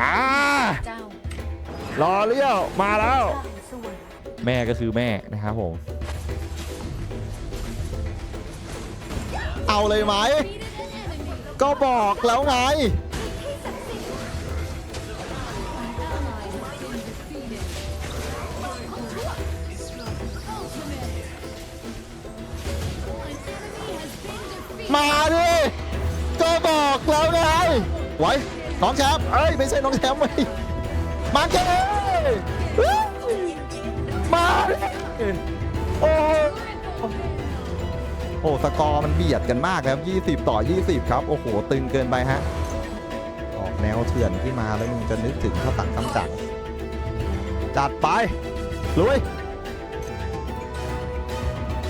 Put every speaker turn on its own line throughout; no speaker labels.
มา
เจ้าร
อเลี้ยวมาแล้ว
สวรรค์
แม่ก็คือแม่นะครับผม
เอาเลยไหม ก็บอกแล้วไง มาดิ ก็บอกแล้วไง ไว้ น้องแชมป์เอ้ยไม่ใช่น้องแชมป์ไว้ยมาเกเลยมาดิโอ้โอ้สกอร์มันเบียดกันมากครับ 20 ต่อ 20 ครับ โอ้โห ตึงเกินไปฮะ ออกแนวเถื่อนที่มาแล้วมึงจะนึกถึงข้าวตังคำจักรจัดไป ลุย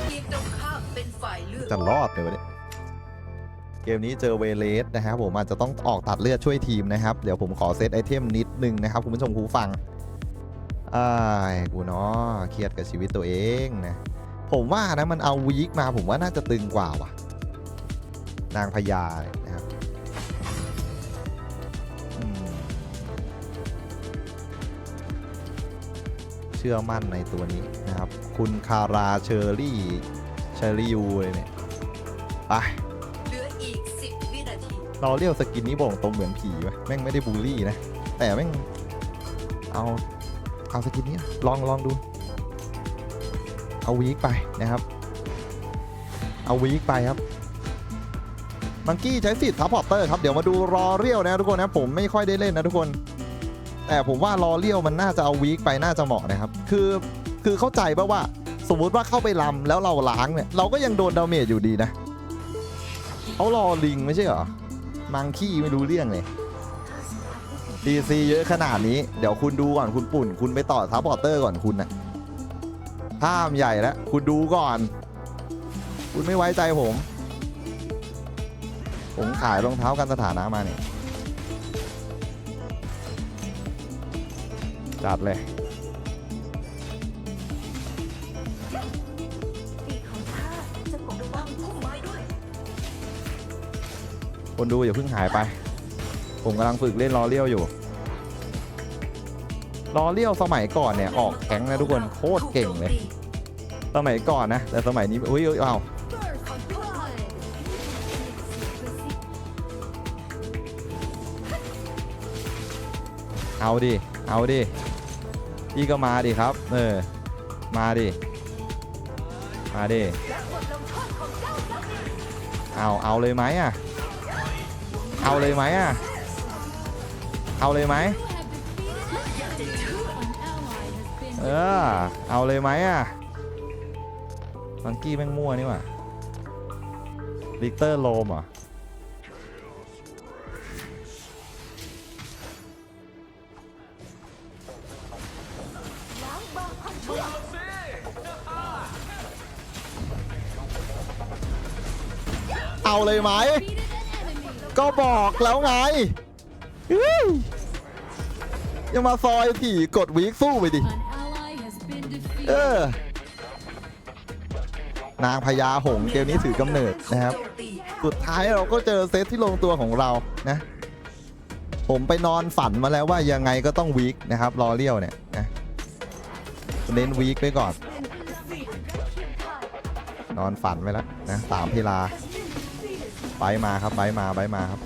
ทีมตรงข้ามเป็นฝ่ายเลือก
จะรอดเลยวะเนี่ย เกมนี้เจอเวเลสนะครับผมอาจจะต้องออกตัดเลือดช่วยทีมนะครับ เดี๋ยวผมขอเซตไอเทมนิดนึงนะครับคุณผู้ชมคูฟังอ้ายกูเนาะเครียดกับชีวิตตัวเองนะผมว่านะมันเอาวีคมาผมว่าน่าจะตึงกว่าว่ะ นางพญานะครับเชื่อมั่นในตัวนี้นะครับ คุณคาราเชอรี่เชอรี่ยูเลยเนี่ยไป
นาที
เราเรียกสกินนี้บอกตรงเหมือนผีไหมแม่งไม่ได้บูลลี่นะ แต่แม่งเอาเอาสกินนี้ลองลองดู เอาวีคไปนะครับ เอาวีคไปครับมังกี้ใช้สิทธิ์ทัพพอร์เตอร์ครับ เดี๋ยวมาดูรอเรียวนะทุกคนนะผมไม่ค่อยได้เล่นนะทุกคน แต่ผมว่ารอเรียวมันน่าจะเอาวีคไปน่าจะเหมาะนะครับ คือคือเข้าใจป่ะว่าสมมุติว่าเข้าไปลำแล้วเราล้างเนี่ยเราก็ยังโดนดาเมจอยู่ดีนะเขารอลิงไม่ใช่เหรอ มังคี้ไม่รู้เรื่องเลยดีซีเยอะขนาดนี้ เดี๋ยวคุณดูก่อนคุณปุ่น คุณไปต่อทัพพอร์เตอร์ก่อนคุณนะท่ามใหญ่แล้ว คุณดูก่อน คุณไม่ไว้ใจผม ผมขายรองเท้ากันสถานะมาเนี่ยจัดเลย คนดูอย่าเพิ่งหายไป ผมกำลังฝึกเล่นล้อเลี้ยวอยู่ล้อเลี้ยวสมัยก่อนเนี่ยออกแข็งนะทุกคนโคตรเก่งเลย สมัยก่อนนะ แต่สมัยนี้อุ้ยอุ้ยอ้าเอาดิ เอาดิพี่ก็มาดิครับ เออ มาดิ มาดิ เอา เอาเลยไหมอะ เอาเลยไหมอะ เอาเลยไหมเออ เอาเลยไหมอะมังกี้แม่งมั่วนี่ว่าลิกเตอร์โลมเหรอเอาเลยไหม ก็บอกแล้วไงยังมาซอยถี่กดวีคสู้ไปดิ เออ นางพญาหงเกมนี้ถือกำเนิดนะครับ สุดท้ายเราก็เจอเซตที่ลงตัวของเรานะ ผมไปนอนฝันมาแล้วว่ายังไงก็ต้องวีคนะครับรอเลี้ยวเนี่ยนะเน้นวีคไปก่อน นอนฝันไปแล้วนะสามพิลา ไปมาครับไปมาไปมาครับ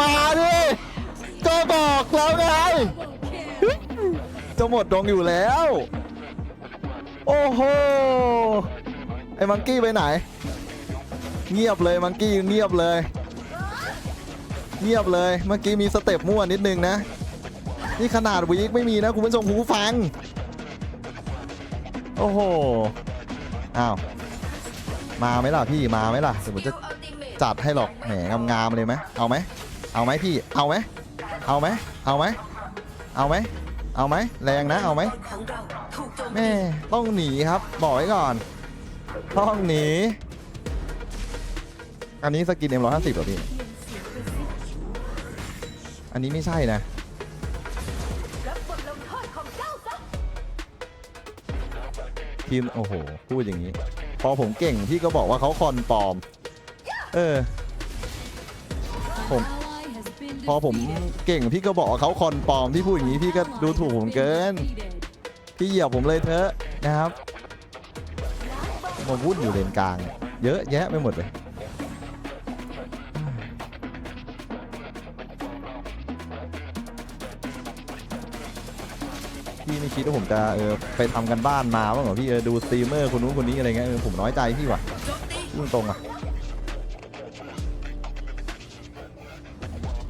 มาดิก็บอกแล้วไงจะหมดดงอยู่แล้ว โอ้โห ไอ้มังกี้ไปไหน เงียบเลยมังกี้เงียบเลย เงียบเลย เมื่อกี้มีสเต็ปมั่วนิดนึงนะ นี่ขนาดวีคไม่มีนะคุณผู้ชมหูฟัง โอ้โห อ้าว มาไหมล่ะพี่มาไหมล่ะเดี๋ยวผม
ติเมท
จัดให้หรอกแหมงามๆเลยไหมเอาไหมเอาไหมพี่เอาไหมเอาไหมเอาไหมเอาไหมเอาไหมแรงนะเอาไหมแม่ต้องหนีครับบอกไว้ก่อน ต้องหนี อันนี้สกินเอ็มร้อยห้าสิบเหรอพี่ อันนี้ไม่ใช่นะ
รับบทลงโทษของเจ้าซะ
ทีม โอ้โห พูดอย่างนี้ พอผมเก่ง พี่ก็บอกว่าเขาคอนปลอม เออ ผม พอผมเก่ง พี่ก็บอกว่าเขาคอนปลอมพี่พูดอย่างนี้พี่ก็ดูถูกผมเกิน พี่เหยียบผมเลยเถอะนะครับ มาวุ่นอยู่เลนกลาง เยอะแยะไปหมดเลย ผมจะเออไปทำกันบ้านมาบ้างเหรอพี่เออดูสตรีมเมอร์คนนู้นคนนี้อะไรเงี้ยเออผมน้อยใจพี่ว่ะพูดตรงอะ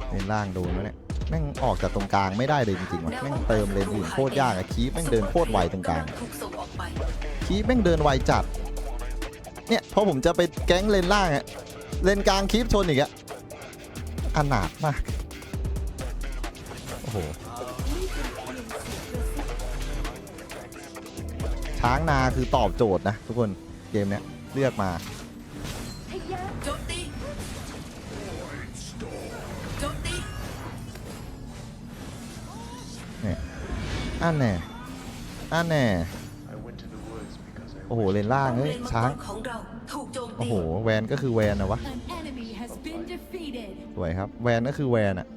เลนล่างโดนแล้วเนี่ยแม่งออกจากตรงกลางไม่ได้เลยจริงๆว่ะแม่งเติมเลนอื่นโคตรยากอะคีปแม่งเดินโคตรไวตรงกลางคีปแม่งเดินไวจัด เนี่ยพอผมจะไปแก๊งเลนล่างอะเลนกลางคีปชนอีกอะอนาถมากโอ้โห ช้างนาคือตอบโจทย์นะทุกคนเกมเนี้ยเลือกมา
โจมตีโจมตี
อันแน่อันแน่โอ้โหเลนล่างเฮ้ย
เลนมั
ช้าง
กรของเราถูกโจม
โอ้
ตี
โหแวนก็คือแวนนะวะ
An enemy has been defeated.
สวยครับแวนก็คือแวนอะ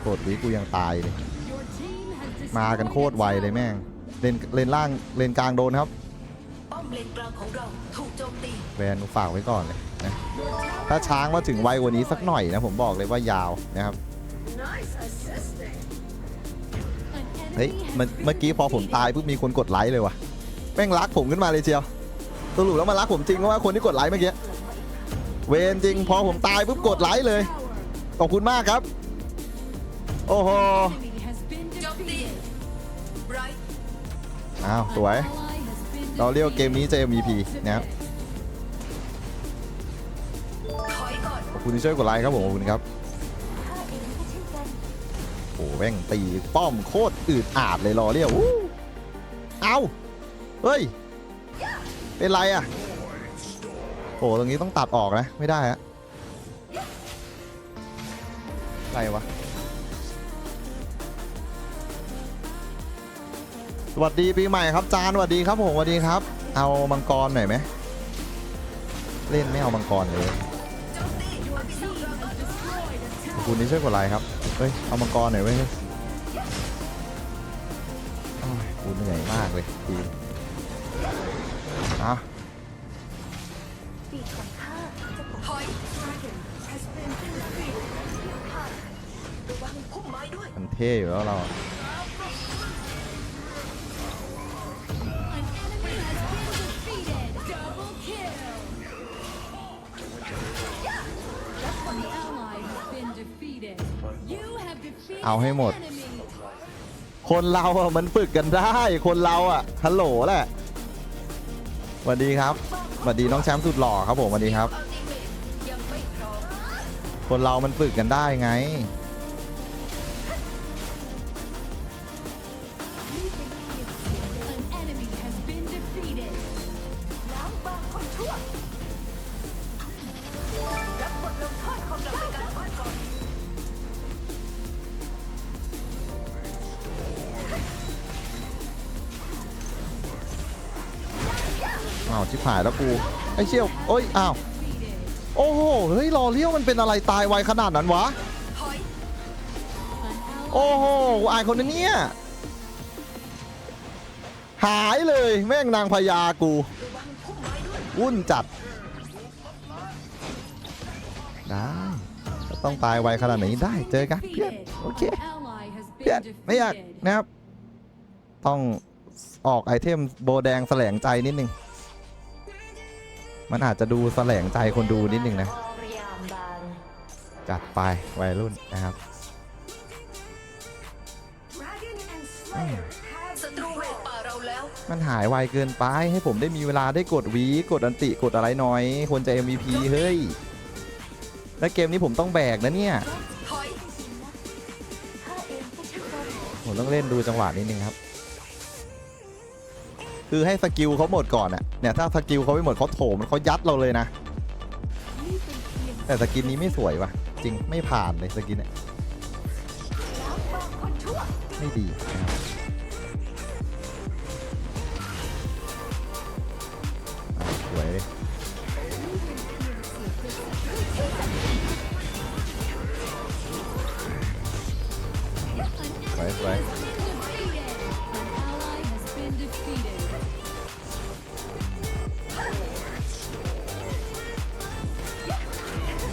อย่ากดวิกูยังตายเลยมากันโคตรไวเลยแม่งเลนเลนล่างเลนกลางโดนครับ
เลนองเราถูกโจมตี
แวนกูฝากไว้ก่อนเลยนะถ้าช้างมาถึงไวกว่านี้สักหน่อยนะผมบอกเลยว่ายาวนะครับเฮ้ยเมื่อกี้พอผมตายปุ๊บมีคนกดไลค์เลยว่ะแม่งรักผมขึ้นมาเลยเชียวสรุปแล้วมารักผมจริงเพราะว่าคนที่กดไลค์เมื่อกี้เวนจริงพอผมตายปุ๊บกดไลค์เลยขอบคุณมากครับ โอ้โห อ้าว สวย เราเรียกเกมนี้จะ MVP นะครับขอบคุณที่ช่วยกดไลค์ครับผมขอบคุณครับโอ้แม่งตีป้อมโคตรอืดอาดเลยรอเรียวอู้เอาเฮ้ย เป็นไรอะ โอ้ตรงนี้ต้องตัดออกนะ ไม่ได้ฮะอะไรวะ วัสดีปีใหม่ครับจานสวัสดีครับผมสวัสดีครับ เอามังกรหน่อยไหมเล่นไม่เอามังกรเลยคุณที่ช่วยกดไลค์ครับเฮ้ยเอามังกรหน่อยเว้ยโอ้ยกูเหนื่อยมากเลยทีมอะ
ถอยระวังพุ่มไม้ด้วย
มันเท่อยู่แล้วเรา เอาให้หมด คนเราอะมันฝึกกันได้ คนเราอะฮัลโหลแหละสวัสดีครับสวัสดีน้องแชมป์สุดหล่อครับผมสวัสดีครับ คนเรามันฝึกกันได้ไงา
ว
ชิบหายแล้วกูไอ้เชี่ยวโอ้ยอ้าวโอ้โหเฮ้ยรอเลี้ยวมันเป็นอะไรตายไวขนาดนั้นวะโอ้โหอายคนนะเนี่ยหายเลยแม่งนางพญากู
วุ่
นจัดได้ต้องตายไวขนาดไหนได้เจอกันเพื่อนโอเคเพื่อนไม่อยากนะครับ ต้องออกไอเทมโบแดงแสลงใจนิดนึง มันอาจจะดูแสลงใจคนดูนิดนึงนะ จัดไปวัยรุ่นนะครับมันหายไวเกินไปให้ผมได้มีเวลาได้กดวีกดอันติกดอะไรน่อยควรจะ MVP เฮ้ย แล้วเกมนี้ผมต้องแบกนะเนี่ย
ถอย
ผมต้องเล่นดูจังหวะนิดนึงครับ คือให้สกิลเขาหมดก่อนอะเนี่ยถ้าสกิลเขาไม่หมดเขาโถมเขายัดเราเลยนะ แต่สกินนี้ไม่สวยว่ะ จริงไม่ผ่านเลยสกินเนี่ยไม่ดี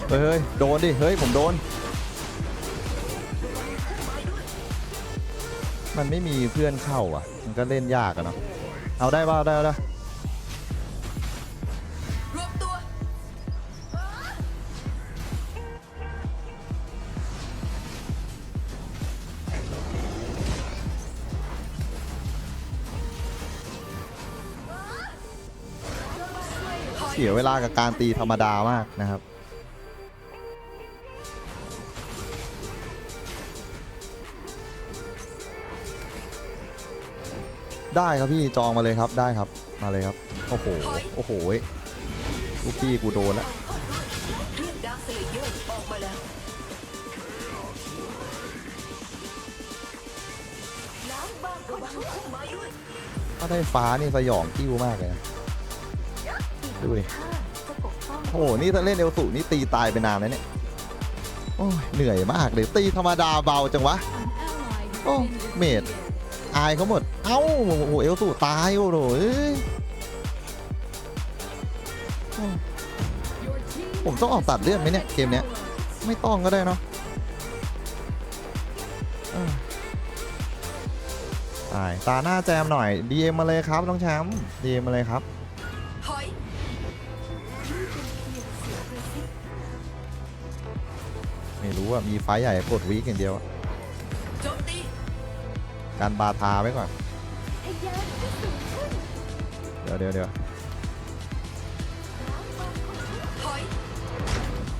เฮ้ยเฮ้ยโดนดิ เฮ้ย ผมโดน มันไม่มีเพื่อนเข้าอะ มันก็เล่นยากอะเนาะ เอาได้ป่าได้เอาได้
รวมตัว
เสียเวลากับการตีธรรมดามากนะครับ ได้ครับพี่จองมาเลยครับได้ครับมาเลยครับโอ้โหโอ้โหลูกพี่กูโดนแล้ว
กดาร์คเลเยอร์ออกมาแล้วล้างบางระวังพุ่มได้วย
ถ้าได้ฟ้านี่สยองกิ้วมากเลยนะดูดิโอ้โหนี่ถ้าเล่นเอลสุนี่ตีตายไปนานแล้วเนี่ยโอ้ยเหนื่อยมากเลยตีธรรมดาเบาจังวะ
An ally has
Oh,
been
mate.
defeated.
อายเขาหมด เอ้าโอ้โหเอลสุตายโอ้โหเอ้ยผมต้องออกตัดเลือดไหมเนี่ย เกมเนี้ย ไม่ต้องก็ได้เนาะเอตายตาหน้าแจมหน่อย DM มาเลยครับน้องแชมป์ DM มาเลยครับไม่รู้ว่ามีไฟใหญ่กดวีคอย่างเดียวอะ การบาทาไว้ก่อน เดี๋ยวเดี๋ยวเดี๋ยว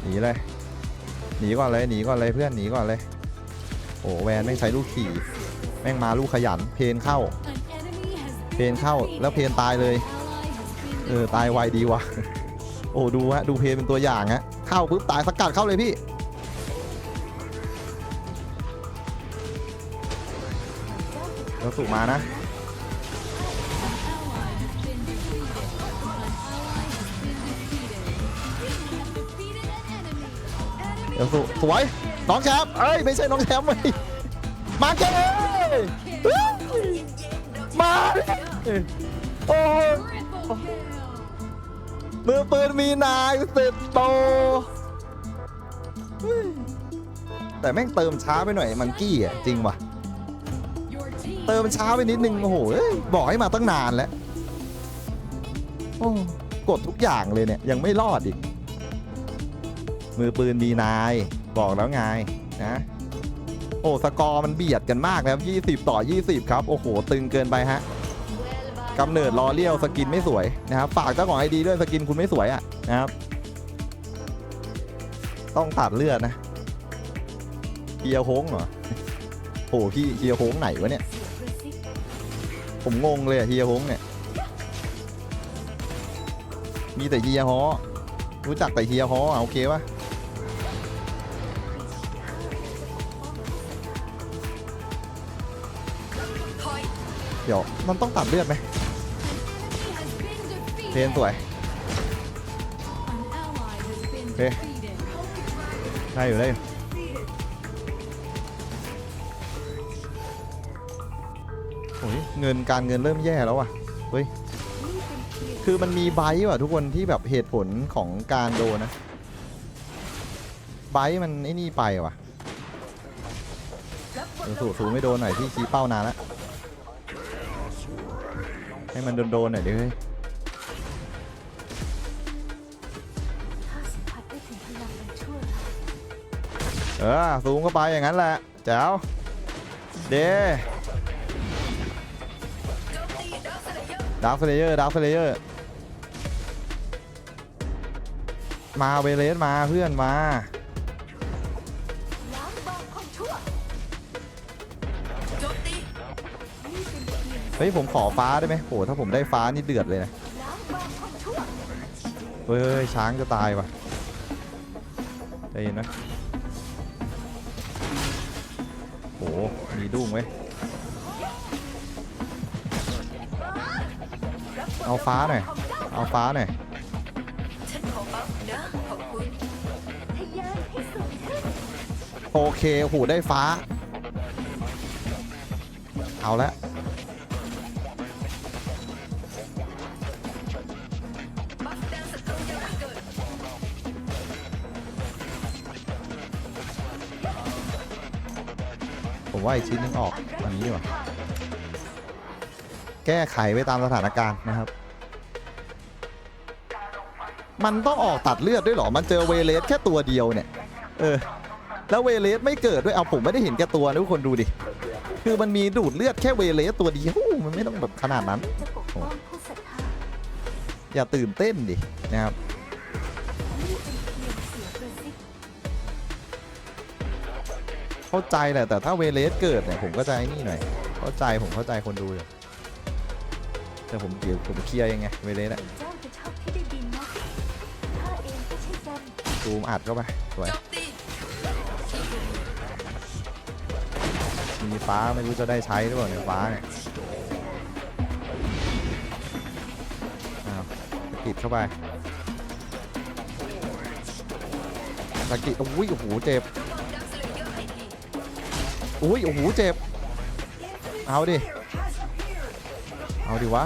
หนีเลย หนีก่อนเลยหนีก่อนเลยเพื่อนหนีก่อนเลย โอ้แวนแม่งใช้ลูกขี่แม่งมาลูกขยันเพนเข้า เพนเข้าแล้วเพนตายเลย เออตายไวดีวะโอ้ดูฮะดูเพนเป็นตัวอย่างฮะเข้าปุ๊บตายสกัดเข้าเลยพี่ ราสูมานะเอลสูสวยน้องแชมป์เอ้ยไม่ใช่น้องแชมป์ไม่มาเกเลมาโอ้มือปืนมีนายสิบโต แต่แม่งเติมช้าไปหน่อยมังกี้อะ จริงวะ เติมช้าไปนิดนึงโอ้โหเอ้ยบอกให้มาตั้งนานแล้วโอ้กดทุกอย่างเลยเนี่ยยังไม่รอดอีก มือปืนมีนายบอกแล้วไงนะโอ้สกอร์มันเบียดกันมากนะครับ20 ต่อ 20 ครับ โอ้โห ตึงเกินไปฮะกำเนิดรอเลี้ยวสกินไม่สวยนะครับฝากเจ้าของไอดีด้วยสกินคุณไม่สวยอะนะครับ ต้องตัดเลือดนะเฮียโฮงเหรอโอ้พี่เฮียโฮงไหนวะเนี่ย ผมงงเลยอะเฮียฮงเนี่ย มีแต่เฮียฮอรู้จักแต่เฮียฮออะโอเคปะเดี๋ยวมันต้องตัดเลือดไหมเพนสวย
An ally has been
Okay.
defeated.
ได้อยู่ได้อยู่ ยเงินการเงินเริ่มแย่แล้วอะเฮ้ยคือมันมีไบต์ว่ะทุกคนที่แบบเหตุผลของการโดนนะไบต์มันไอ้นี่ไปว่ะสู
ง
สูไม่โดนหน่อยที่ชี้เป้านานแล้วให้มันโดนๆหน่อยดิเฮ้ย
ถ้าสัมผัสได้ถึงพลังมันชั่ว
เออสูงเข้าไปอย่างนั้นแหละแจ๋วเด
ดาร์คเลเยอร์
ดาร์คเลเยอร์ดาร์คเฟลเยอร์มาเวเลสมาเพื่อนมาเฮ้ยผมขอฟ้าได้ไหมโหถ้าผมได้ฟ้านี่เดือดเลยนะเฮ้ยช้างจะตายว่ะเย็นนะโอ้มีดุ้งไว้ เอาฟ้าหน่อย เอาฟ้าหน่อย
ฉันขอบัฟนะขอบคุณทะยานให้สูงขึ้น
โอเคโอ้โหได้ฟ้า เอาละผมว่าอีกชิ้นนึงออกอันนี้ดีกว่า แก้ไขไปตามสถานการณ์นะครับ มันต้องออกตัดเลือดด้วยหรอ มันเจอเวเลสแค่ตัวเดียวเนี่ย เออ แล้วเวเลสไม่เกิดด้วย เอาผมไม่ได้เห็นแก่ตัวนะทุกคนดูดิ คือมันมีดูดเลือดแค่เวเลสตัวเดียว มันไม่ต้องแบบขนาดนั้น
อ
ย่าตื่นเต้นดินะครับ
เป็นเพียงเสียงกระซิบ
เข้าใจแหละแต่ถ้าเวเลสเกิดเนี่ยผมก็จะไอ้นี่หน่อย เข้าใจผมเข้าใจคนดูอยู่ แต่ผมเดี๋ยวผมเคลียร์ยังไงเวเลสอะ
เจ้าจะชอบที่ได้ดินนะข้าเองก็เช่นกัน
ซูมอัดเข้าไปสวยมีฟ้าไม่รู้จะได้ใช้หรือเปล่าเนี่ยฟ้าเนี่ยอ้าวติดเข้าไปสะกิดอุ้ยโอ้โหเจ็บอุ้ยโอ้โหเจ็บเอาดิ เอาดิวะ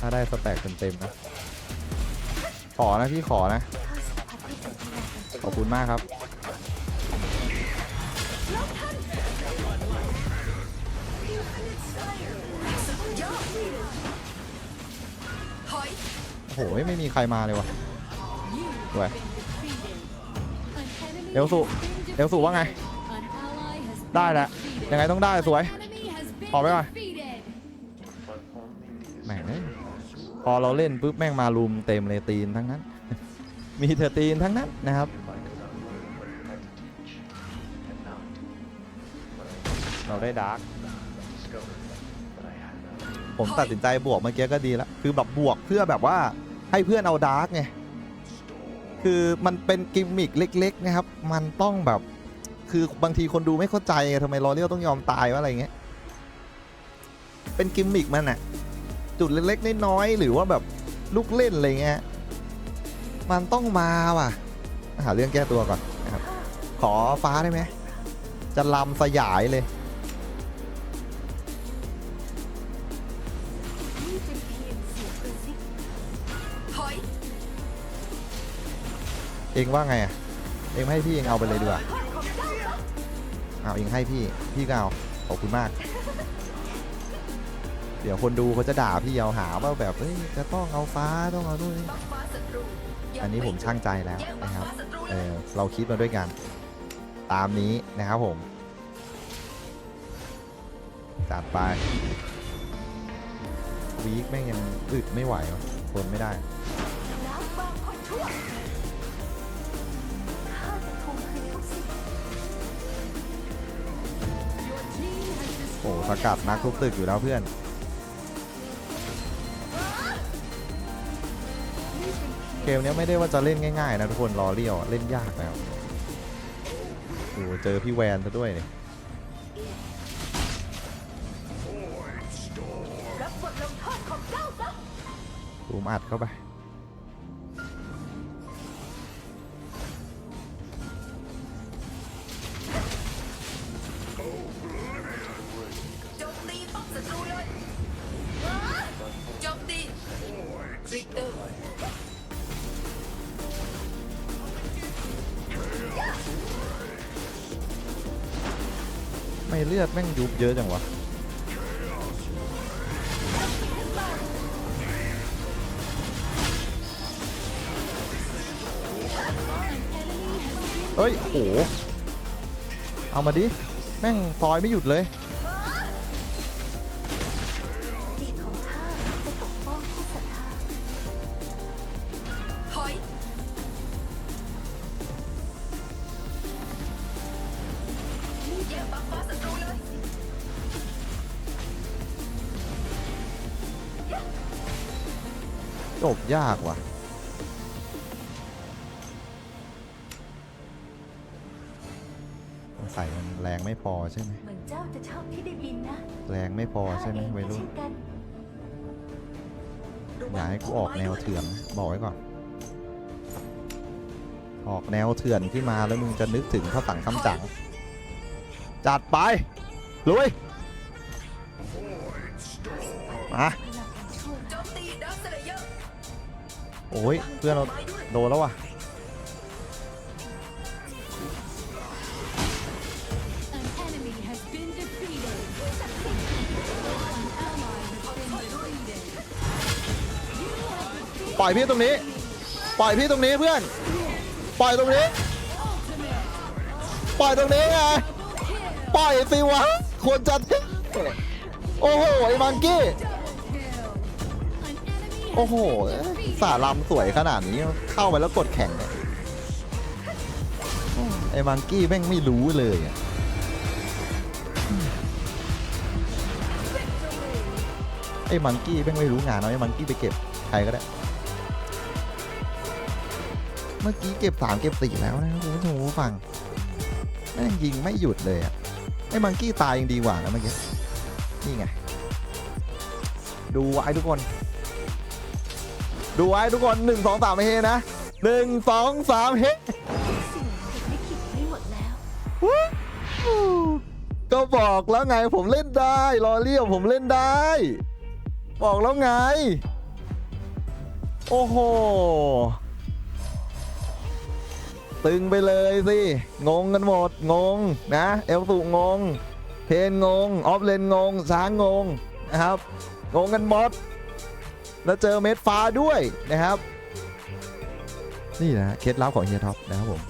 ถ้าได้สแต็กเต็มๆนะ ขอนะพี่ขอนะ
ข้าสัมผัสได้ถึงพลังอัน
ขอบคุณมากครับ หไม่มีใครมาเลยวะ
You
Where?
have been defeated. An enemy
Elsu.
has been
Elsu ว่าไง
defeated. An ally has been
ได้แหละ
defeated.
ยังไงต้องได้สวย
An enemy has been
ออกไปก่อน
defeated.
แหม่งเอ้ยพอเราเล่นปุ๊บแม่งมารุมเต็มเลยตีนทั้งนั้น มีเธอตีนทั้งนั้นนะครับเราได้ดาร์กผมตัดสินใจบวกเมื่อกี้ก็ดีแล้ว คือแบบบวกเพื่อแบบว่า ให้เพื่อนเอาดาร์กไงคือมันเป็นกิมมิกเล็ก ๆ นะครับ มันต้องแบบ คือบางทีคนดูไม่เข้าใจไงทำไมลอเรียลต้องยอมตายวะอะไรเงี้ย เป็นกิมมิกมันอะจุดเล็กๆน้อยๆหรือว่าแบบลูกเล่นอะไรเงี้ย มันต้องมาว่ะ หาเรื่องแก้ตัวก่อนนะครับ ขอฟ้าได้ไหม จะลำสยายเลย
เอ
งว่าไงอะเองให้พี่เองเอาไปเลยดีกว่าเอาเองให้พี่พี่ก็เอาขอบคุณมาก เดี๋ยวคนดูเขาจะด่าพี่เอาหาว่าแบบเอ้ยจะต้องเอาฟ้าต้องเอานู่นอันนี้ผมช่างใจแล้วนะครับเออเราคิดมาด้วยกัน ตามนี้นะครับผมจัดไปวีคแม่งยังอึดไม่ไหวทนไม่ได้
ส
กัดนักทุกตึกอยู่แล้วเพื่อนเกมเนี้ยไม่ได้ว่าจะเล่นง่ายๆนะทุกคนรอเรียวเล่นยากแล้วโอ้เจอพี่แวนซะด้วยเนี่ย
รับบทลงโทษของเจ้าซะ
ซูมอัดเข้าไป
ลือ
ดแม่งยุบเยอะจังวะเฮ้ยโอ้โหเอามาดิ แม่งซอยไม่หยุดเลย
ยา
กว่ะ ใส่มันแรงไม่พอใช่ไหม
เหมือนเจ้าจะชอบที่ได้บินนะ
แรงไม่พอใช่ไหมวัยรุ่นอย่าให้กูออกแนวเถื่อนนะบอกไว้ก่อนออกแนวเถื่อนขึ้นมาแล้วมึงจะนึกถึงข้าวตังคำจังจัดไปลุยมา
โอ้
ยเพื่อนเราโดนแล้วว่ะปล่อยพี่ตรงนี้ ปล่อยพี่ตรงนี้เพื่อน ปล่อยตรงนี้ ปล่อยตรงนี้ไง ปล่อยสิวะ ควรจะ โอ้โห ไอ้มังกี้ โอ้โห สาลำสวยขนาดนี้เข้าไปแล้วกดแข่งเนี่ยไอ้มังกี้แม่งไม่รู้เลยอะไอ้มังกี้แม่งไม่รู้งานเอาไอ้มังกี้ไปเก็บใครก็ได้ เมื่อกี้เก็บสามเก็บสี่แล้วนะคุณผู้ชมผู้ฟังแม่งยิงไม่หยุดเลยอะไอ้มังกี้ตายยังดีกว่านะเมื่อกี้นี่ไง ดูไว้ทุกคน ดูไว้ทุกคนหนึ่งสองสามเฮนะหนึ่งสองสามเฮ
สิ่งเด็กลิขิตไว้หมดแล้ว
ก็บอกแล้วไงผมเล่นได้รอเรียวผมเล่นได้ บอกแล้วไง โอ้โหตึงไปเลยสิ งงกันหมด งงนะ เอลสุงง เพนงง ออฟเลนงงช้างงงนะครับ งงกันหมด แล้วเจอเม็ดฟ้าด้วยนะครับ นี่นะเคล็ดลับของเฮียท็อปนะครับผม